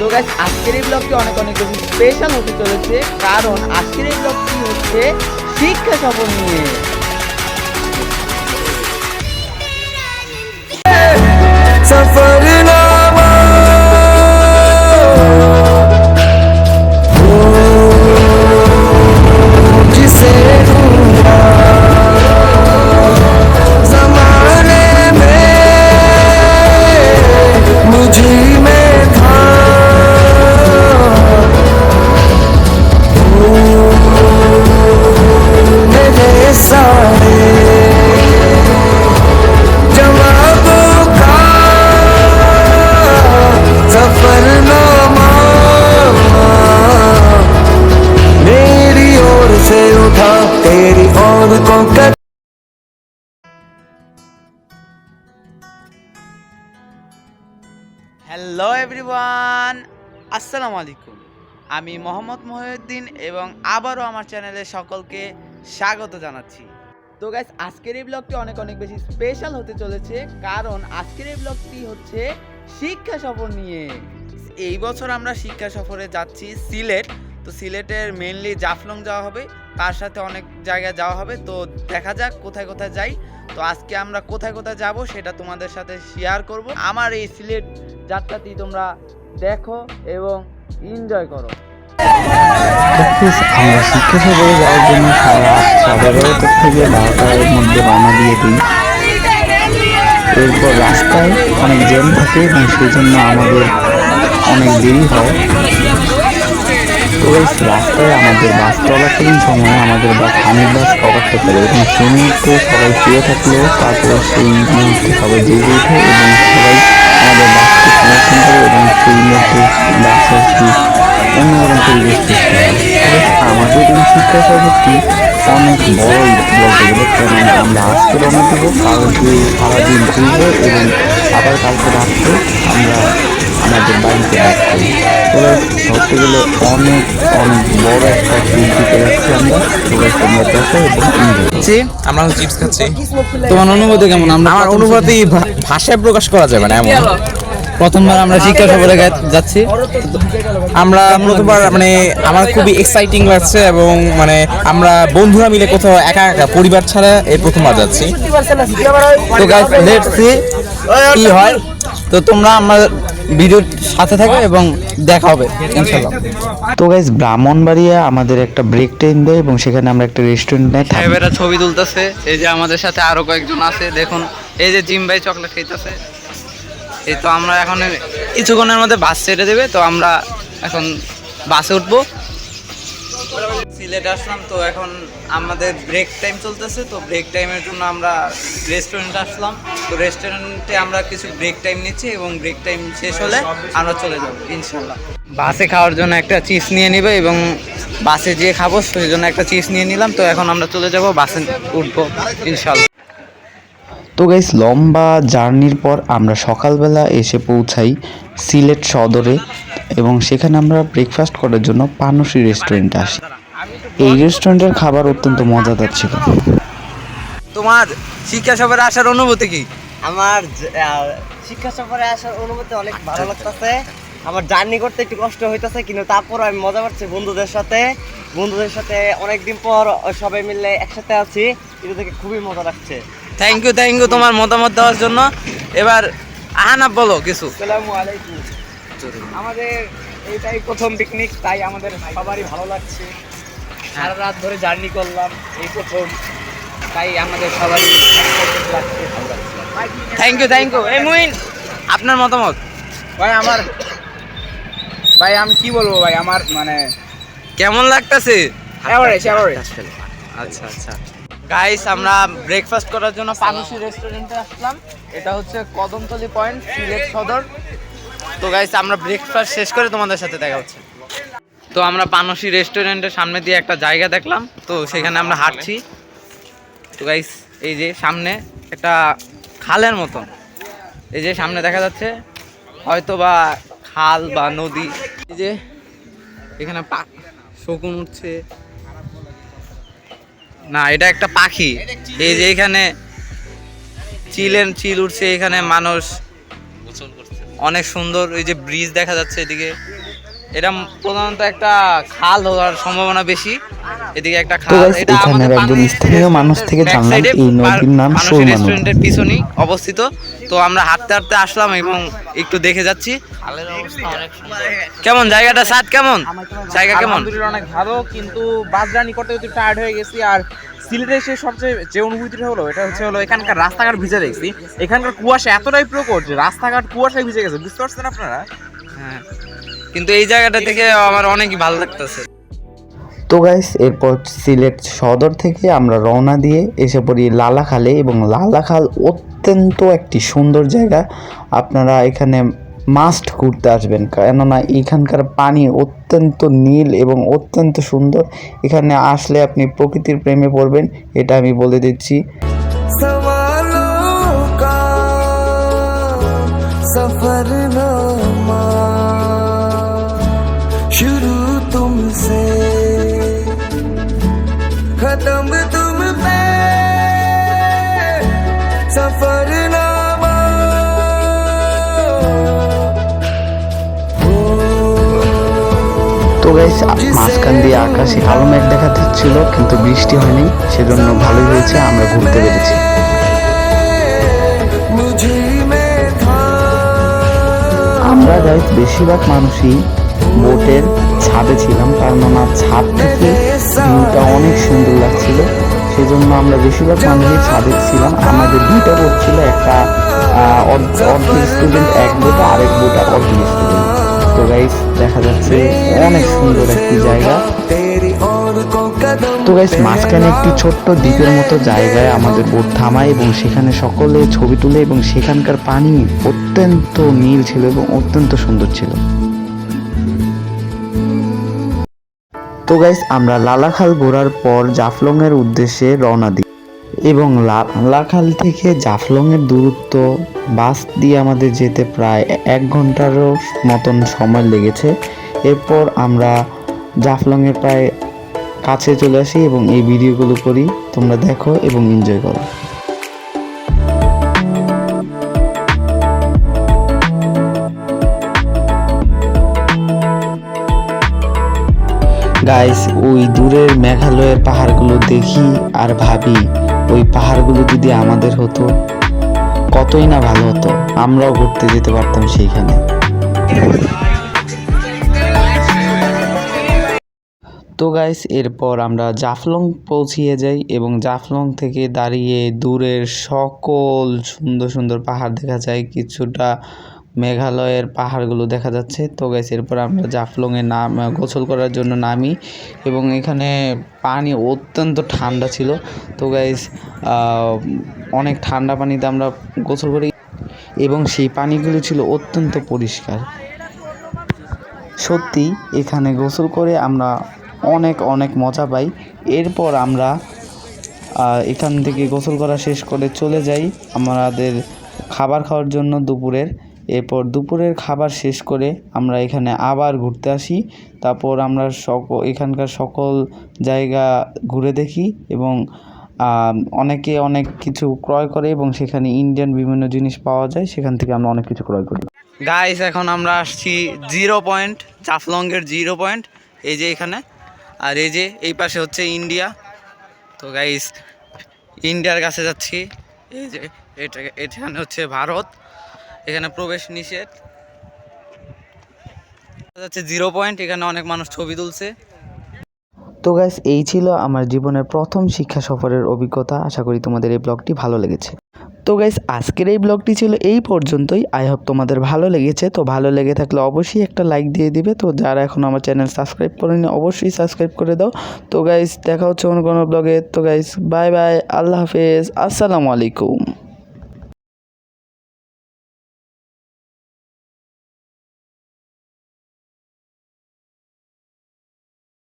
তো গাইজ আজকের এই ব্লগটি অনেক অনেক বেশি স্পেশাল হতে চলেছে। কারণ আজকের এই ব্লগটি হচ্ছে শিক্ষা সফর নিয়ে। হ্যালো এভরিওয়ান আসসালামু আলাইকুম আমি মোহাম্মদ মহিউদ্দিন এবং আবারও আমার চ্যানেলে সকলকে স্বাগত জানাচ্ছি। তো গাইস আজকের এই ব্লগটি অনেক অনেক বেশি স্পেশাল হতে চলেছে কারণ আজকের এই ব্লগটি হচ্ছে শিক্ষা সফর নিয়ে। এই বছর আমরা শিক্ষা সফরে যাচ্ছি সিলেট। তো সিলেটের মেনলি জাফলং যাওয়া হবে, তার সাথে অনেক জায়গায় যাওয়া হবে। তো দেখা যাক কোথায় কোথায় যাই। তো আজকে আমরা কোথায় কোথায় যাব সেটা তোমাদের সাথে শেয়ার করব। আমার এই সিলেট যাত্রাটি তোমরা দেখো এবং এনজয় করো। আমরা শিক্ষা যাওয়ার জন্য সারা সাধারণত থেকে বারোটার মধ্যে রওনা দিয়ে দিই। এরপর রাস্তায় অনেক জ্যাম থাকে এবং সেই জন্য আমাদের অনেক দেরি হয়। তো রাস্তায় আমাদের বাস চলাকালীন সময়ে আমাদের বাস হানির বাস করতে পারে। এবং সেই মুহূর্তে সবাই শুয়ে থাকলেও তারপর সেই মুহূর্তে সবাই জেগে ওঠে এবং সবাই মুহূর্তে বাসের কি অন্যরকম পরিবেশ সৃষ্টি হয় আমাদের এই শিক্ষা সফরটি অনেক বড়ই বলতে গেলে কারণ আমরা আজকে রওনা দেবো কালকে সারাদিন ঘুরবো এবং আবার কালকে রাত্রে আমরা আমাদের বাড়িতে আসব তবে ধরতে গেলে অনেক অনেক বড় একটা ট্রিপ দিতে যাচ্ছি আমরা সবাই তোমরা দেখো এবং এনজয় আমরা চিপস খাচ্ছি। তোমার অনুভূতি কেমন? আমরা আমার অনুভূতি ভাষায় প্রকাশ করা যাবে না এমন। প্রথমবার আমরা শিক্ষা সফরে গে- যাচ্ছি। আমরা প্রথমবার মানে আমার খুবই এক্সাইটিং লাগছে এবং মানে আমরা বন্ধুরা মিলে কোথাও একা একা পরিবার ছাড়া এই প্রথমবার যাচ্ছি। তো গাইস লেটস সি কি হয়। তো তোমরা আমার ভিডিওর সাথে থাকো এবং দেখা হবে ইনশাআল্লাহ। তো গাইজ ব্রাহ্মণবাড়িয়া আমাদের একটা ব্রেক টাইম দেয় এবং সেখানে আমরা একটা রেস্টুরেন্ট নেই সাহেবেরা ছবি তুলতেছে এই যে আমাদের সাথে আরও কয়েকজন আছে দেখুন এই যে জিম ভাই চকলেট খাইতেছে। এই তো আমরা এখন কিছুক্ষণের মধ্যে বাস ছেড়ে দেবে, তো আমরা এখন বাসে উঠবো। সিলেট আসলাম, তো এখন আমাদের ব্রেক টাইম চলতেছে, তো ব্রেক টাইমের জন্য আমরা রেস্টুরেন্টে আসলাম। তো রেস্টুরেন্টে আমরা কিছু ব্রেক টাইম নিচ্ছি এবং ব্রেক টাইম শেষ হলে আমরা চলে যাব ইনশাল্লাহ বাসে খাওয়ার জন্য একটা চিপস নিয়ে নিবে এবং বাসে যেয়ে খাব, সেই জন্য একটা চিপস নিয়ে নিলাম, তো এখন আমরা চলে যাব, বাসে উঠবো ইনশাল্লাহ তো গাইস লম্বা জার্নির পর আমরা সকালবেলা এসে পৌঁছাই সিলেট সদরে এবং সেখানে আমরা ব্রেকফাস্ট করার জন্য পানসি রেস্টুরেন্টে আসি। এই রেস্টুরেন্টের খাবার অত্যন্ত মজাদার ছিল। তোমার শিক্ষা সফরে আসার অনুভূতি কি? আমার শিক্ষা সফরে আসার অনুভূতি অনেক ভালো লাগতেছে। আমার জার্নি করতে একটু কষ্ট হইতেছে কিন্তু তারপর আমি মজা পাচ্ছি বন্ধুদের সাথে। বন্ধুদের সাথে অনেকদিন পর সবাই মিলে একসাথে আছি এটা থেকে খুবই মজা লাগছে। থ্যাংক ইউ থ্যাংক ইউ তোমার মতামত দেওয়ার জন্য। এবার আহানাব বলো কিছু। আসসালামু আলাইকুম। আমাদের এইটাই প্রথম পিকনিক তাই আমাদের সবারই ভালো লাগছে। সারা রাত ধরে জার্নি করলাম এই প্রথম। তাই আমাদের সবারই লাগছে ভালো লাগছে। থ্যাংক ইউ থ্যাংক ইউ এই মুইন আপনার মতামত? ভাই আমার ভাই আমি কি বলব ভাই আমার মানে কেমন লাগতেছে? আচ্ছা আচ্ছা। গাইস আমরা ব্রেকফাস্ট করার জন্য পানুসি রেস্টুরেন্টে আসলাম। এটা হচ্ছে কদমতলি পয়েন্ট সিলেট সদর। তো গাইস আমরা ব্রেকফাস্ট শেষ করে তোমাদের সাথে দেখা হচ্ছে। তো আমরা পানসি রেস্টুরেন্টের সামনে দিয়ে একটা জায়গা দেখলাম। তো সেখানে আমরা হাঁটছি। তো গাইস এই যে সামনে একটা খালের মতন। এই যে সামনে দেখা যাচ্ছে হয়তো বা খাল বা নদী। এই যে এখানে পা শকুন উঠছে। না এটা একটা পাখি। এই যে এখানে চিলেন চিল উঠছে এখানে মানুষ। অনেক সুন্দর ওই যে ব্রিজ দেখা যাচ্ছে এদিকে। এটা প্রধানত একটা খাল হওয়ার সম্ভাবনা বেশি। এদিকে একটা খাল। এটা আমাদের একজন স্থানীয় মানুষ থেকে জানলাম এই নদীর নাম মানুষের নদী। রেস্টুরেন্টের পিছনেই অবস্থিত। তো আমরা হাঁটতে হাঁটতে আসলাম এবং একটু দেখে যাচ্ছি। কেমন জায়গাটা? সাত কেমন? জায়গা কেমন? অনেক ভালো কিন্তু বাস জার্নি করতে করতে টায়ার্ড হয়ে গেছি আর সিলেটে এসে সবচেয়ে যে অনুভূতিটা হলো এটা হচ্ছে হলো এখানকার রাস্তাঘাট ভিজে দেখছি। এখানকার কুয়াশা এতটাই প্রকট যে রাস্তাঘাট কুয়াশায় ভিজে গেছে বুঝতে পারছেন আপনারা? হ্যাঁ। কিন্তু এই জায়গাটা থেকে আমার অনেকই ভালো লাগতেছে। তো গাইস এরপর সিলেট সদর থেকে আমরা রওনা দিয়ে এসে পড়ি লালাখালে এবং লালাখাল অত্যন্ত একটি সুন্দর জায়গা। আপনারা এখানে মাস্ট ঘুরতে আসবেন, কেননা এখানকার পানি অত্যন্ত নীল এবং অত্যন্ত সুন্দর। এখানে আসলে আপনি প্রকৃতির প্রেমে পড়বেন, এটা আমি বলে দিচ্ছি। সফর না তো গাইস মাঝখান দিয়ে আকাশে কালো মেঘ দেখা যাচ্ছিল, কিন্তু বৃষ্টি হয়নি, সেজন্য ভালোই হয়েছে, আমরা ঘুরতে পেরেছি। আমরা গাইস বেশিরভাগ মানুষই বোটের ছাদে ছিলাম কারণ আমার ছাদ থেকে ভিউটা অনেক সুন্দর লাগছিল, সেজন্য আমরা বেশিরভাগ মানুষই ছাদে ছিলাম। আমাদের দুইটা বোট ছিল, একটা অর্ধেক স্টুডেন্ট এক বোটা আরেক বোটা অর্ধেক স্টুডেন্ট তো গাইস দেখা যাচ্ছে অনেক সুন্দর একটি জায়গা। তো গাইস মাঝখানে একটি ছোট্ট দ্বীপের মতো জায়গায় আমাদের বোট থামায় এবং সেখানে সকলে ছবি তুলে এবং সেখানকার পানি অত্যন্ত নীল ছিল এবং অত্যন্ত সুন্দর ছিল। তো গাইস আমরা লালাখাল ঘোরার পর জাফলংয়ের উদ্দেশ্যে রওনা দিই। এবং লাখাল থেকে জাফলং এর দূরত্ব বাস দিয়ে আমাদের যেতে প্রায় এক ঘন্টারও মতন সময় লেগেছে। এরপর আমরা জাফলং এর প্রায় কাছে চলে আসি এবং এই ভিডিওগুলো করি। তোমরা দেখো এবং এনজয় করো। গাইস ওই দূরের মেঘালয়ের পাহাড়গুলো দেখি আর ভাবি ওই পাহাড়গুলো যদি আমাদের হতো, কতই না ভালো হতো, আমরাও ঘুরতে যেতে পারতাম সেইখানে। তো গাইস এরপর আমরা জাফলং পৌঁছিয়ে যাই এবং জাফলং থেকে দাঁড়িয়ে দূরের সকল সুন্দর সুন্দর পাহাড় দেখা যায়। কিছুটা মেঘালয়ের পাহাড়গুলো দেখা যাচ্ছে। তো গাইস এরপর আমরা জাফলংয়ে নাম গোসল করার জন্য নামি এবং এখানে পানি অত্যন্ত ঠান্ডা ছিল। তো গাইস অনেক ঠান্ডা পানিতে আমরা গোসল করি এবং সেই পানিগুলো ছিল অত্যন্ত পরিষ্কার। সত্যি, এখানে গোসল করে আমরা অনেক অনেক মজা পাই। এরপর আমরা এখান থেকে গোসল করা শেষ করে চলে যাই আমাদের খাবার খাওয়ার জন্য দুপুরের। এরপর দুপুরের খাবার শেষ করে আমরা এখানে আবার ঘুরতে আসি। তারপর আমরা সক এখানকার সকল জায়গা ঘুরে দেখি এবং অনেকে অনেক কিছু ক্রয় করে এবং সেখানে ইন্ডিয়ান বিভিন্ন জিনিস পাওয়া যায়, সেখান থেকে আমরা অনেক কিছু ক্রয় করি। গাইস এখন আমরা আসছি জিরো পয়েন্ট জাফলংয়ের জিরো পয়েন্ট এই যে এখানে। আর এই যে এই পাশে হচ্ছে ইন্ডিয়া তো গাইস ইন্ডিয়ার কাছে যাচ্ছি। এই যে এটা, এখানে হচ্ছে ভারত। এখানে প্রবেশ নিষেধ। জিরো পয়েন্ট, এখানে অনেক মানুষ ছবি তুলছে। তো গাইস এই ছিল আমার জীবনের প্রথম শিক্ষা সফরের অভিজ্ঞতা। আশা করি তোমাদের এই ব্লগটি ভালো লেগেছে। তো গাইস আজকের এই ব্লগটি ছিল এই পর্যন্তই। আই হোপ তোমাদের ভালো লেগেছে। তো ভালো লেগে থাকলে অবশ্যই একটা লাইক দিয়ে দিবে। তো যারা এখন আমার চ্যানেল সাবস্ক্রাইব করেনি, অবশ্যই সাবস্ক্রাইব করে দাও। তো গাইস দেখা হচ্ছে অন্য কোনো ব্লগে তো গাইস বাই বাই আল্লাহ হাফেজ, আসসালামু আলাইকুম।